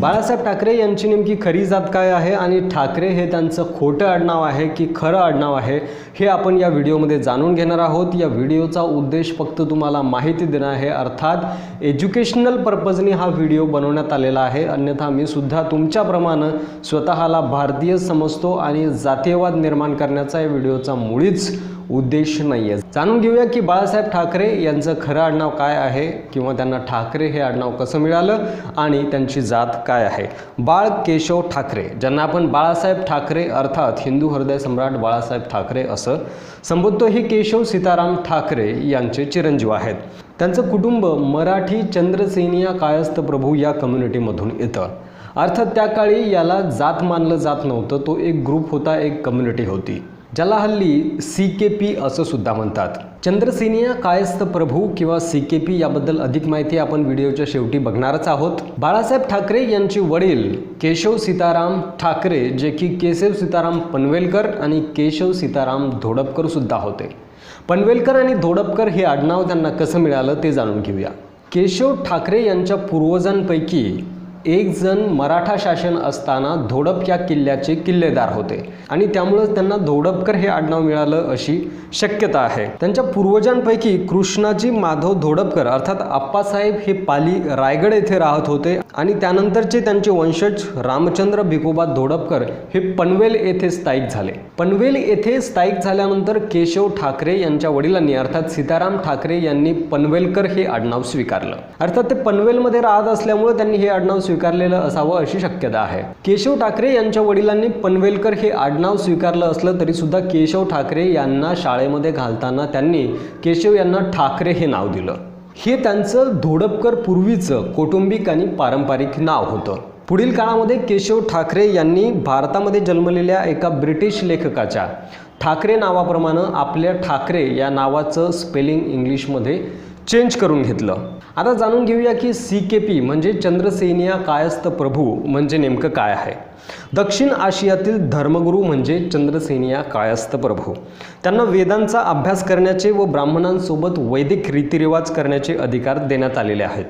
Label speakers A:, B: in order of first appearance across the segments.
A: बाळासाहेब ठाकरे यांची नेमकी खरी जात काय आहे आणि ठाकरे हे त्यांचं खोटं आडनाव आहे की खरं आडनाव आहे हे आपण या व्हिडिओमध्ये जाणून घेणार आहोत. या व्हिडिओचा उद्देश फक्त तुम्हाला माहिती देणं आहे. अर्थात एज्युकेशनल पर्पजनी हा व्हिडिओ बनवण्यात आलेला आहे. अन्यथा मी सुद्धा तुमच्याप्रमाणे स्वतःला भारतीय समजतो आणि जातीयवाद निर्माण करण्याचा या व्हिडिओचा मुळीच उद्देश नाही आहे जाणून घेऊया की बाळासाहेब ठाकरे यांचं खरं आडनाव काय आहे किंवा त्यांना ठाकरे हे आडनाव कसं मिळालं आणि त्यांची जात काय आहे. बाळ केशव ठाकरे ज्यांना आपण बाळासाहेब ठाकरे अर्थात हिंदू हृदय सम्राट बाळासाहेब ठाकरे असं संबोधतो हे केशव सीताराम ठाकरे यांचे चिरंजीव आहेत. त्यांचं कुटुंब मराठी चंद्रसेनिया कायस्थ प्रभू या कम्युनिटीमधून येतं. अर्थात त्या काळी याला जात मानलं जात नव्हतं तो एक ग्रुप होता एक कम्युनिटी होती. ज्याला हल्ली सी के पी असं सुद्धा म्हणतात. चंद्रसेनिया कायस्थ प्रभू किंवा सी के पी याबद्दल अधिक माहिती आपण व्हिडिओच्या शेवटी बघणारच आहोत. बाळासाहेब ठाकरे यांचे वडील केशव सीताराम ठाकरे जे की केशव सीताराम पनवेलकर आणि केशव सीताराम धोडपकर सुद्धा होते. पनवेलकर आणि धोडपकर हे आडनाव त्यांना कसं मिळालं ते जाणून घेऊया. केशव ठाकरे यांच्या पूर्वजांपैकी एक जण मराठा शासन असताना धोडप या किल्ल्याचे किल्लेदार होते आणि त्यामुळं त्यांना धोडपकर हे आडनाव मिळालं अशी शक्यता आहे. त्यांच्या पूर्वजांपैकी कृष्णाजी माधव धोडपकर अर्थात आप्पासाहेब हे पाली रायगड येथे राहत होते आणि त्यानंतरचे त्यांचे वंशज रामचंद्र भिकोबा धोडपकर हे पनवेल येथे स्थायिक झाले. पनवेल येथे स्थायिक झाल्यानंतर केशव ठाकरे यांच्या वडिलांनी अर्थात सीताराम ठाकरे यांनी पनवेलकर हे आडनाव स्वीकारलं. अर्थात ते पनवेलमध्ये राहत असल्यामुळे त्यांनी हे आडनाव स्वीकारलेलं असावं अशी शक्यता आहे. केशव ठाकरे यांच्या वडिलांनी पनवेलकर हे आडनाव स्वीकारलं असलं तरी सुद्धा केशव ठाकरे यांना शाळेमध्ये घालताना त्यांनी केशव यांना ठाकरे हे नाव दिलं. हे त्यांचं धोडपकर पूर्वीचं कौटुंबिक आणि पारंपरिक नाव होतं. पुढील काळामध्ये केशव ठाकरे यांनी भारतामध्ये जन्मलेल्या एका ब्रिटिश लेखकाच्या ठाकरे नावाप्रमाणे आपल्या ठाकरे या नावाचं स्पेलिंग इंग्लिशमध्ये चेंज करून घेतलं. आता जाणून घेऊया की सी के पी म्हणजे चंद्रसेनिया कायस्थ प्रभू म्हणजे नेमकं काय आहे? दक्षिण आशियातील धर्मगुरू म्हणजे चंद्रसेनिया कायस्थ प्रभू. त्यांना वेदांचा अभ्यास करण्याचे व ब्राह्मणांसोबत वैदिक रीतिरिवाज करण्याचे अधिकार देण्यात आलेले आहेत.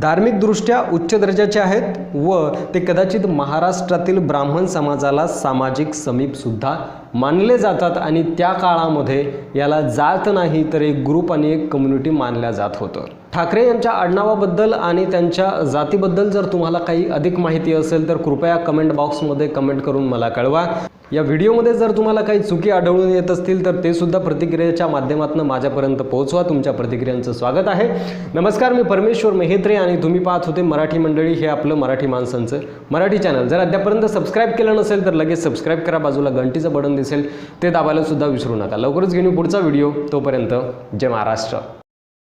A: धार्मिकदृष्ट्या उच्च दर्जाचे आहेत व ते कदाचित महाराष्ट्रातील ब्राह्मण समाजाला सामाजिक समीपसुद्धा मानले जातात आणि त्या काळामध्ये याला जात नाही तर एक ग्रुप आणि एक कम्युनिटी मानल्या जात होतं. ठाकरे यांच्या आडनावाबद्दल आणि त्यांच्या जातीबद्दल जर तुम्हाला काही अधिक माहिती असेल तर कृपया कमेंट बॉक्समध्ये कमेंट करून मला कळवा. या व्हिडिओमध्ये जर तुम्हाला काही चुकी आढळून येत असतील तर ते सुद्धा प्रतिक्रियेच्या माध्यमातून माझ्यापर्यंत पोहोचवा. तुमच्या प्रतिक्रियांचं स्वागत आहे. नमस्कार मी परमेश्वर मेहेत्रे आणि तुम्ही पाहत होते मराठी मंडळी. हे आपलं मराठी माणसांचं मराठी चॅनल जर अद्यापर्यंत सबस्क्राईब केलं नसेल तर लगेच सबस्क्राईब करा. बाजूला घंटीचं बटन दिसेल ते दाबायला सुद्धा विसरू नका. लवकरच घेऊन पुढचा व्हिडिओ तोपर्यंत जय महाराष्ट्र.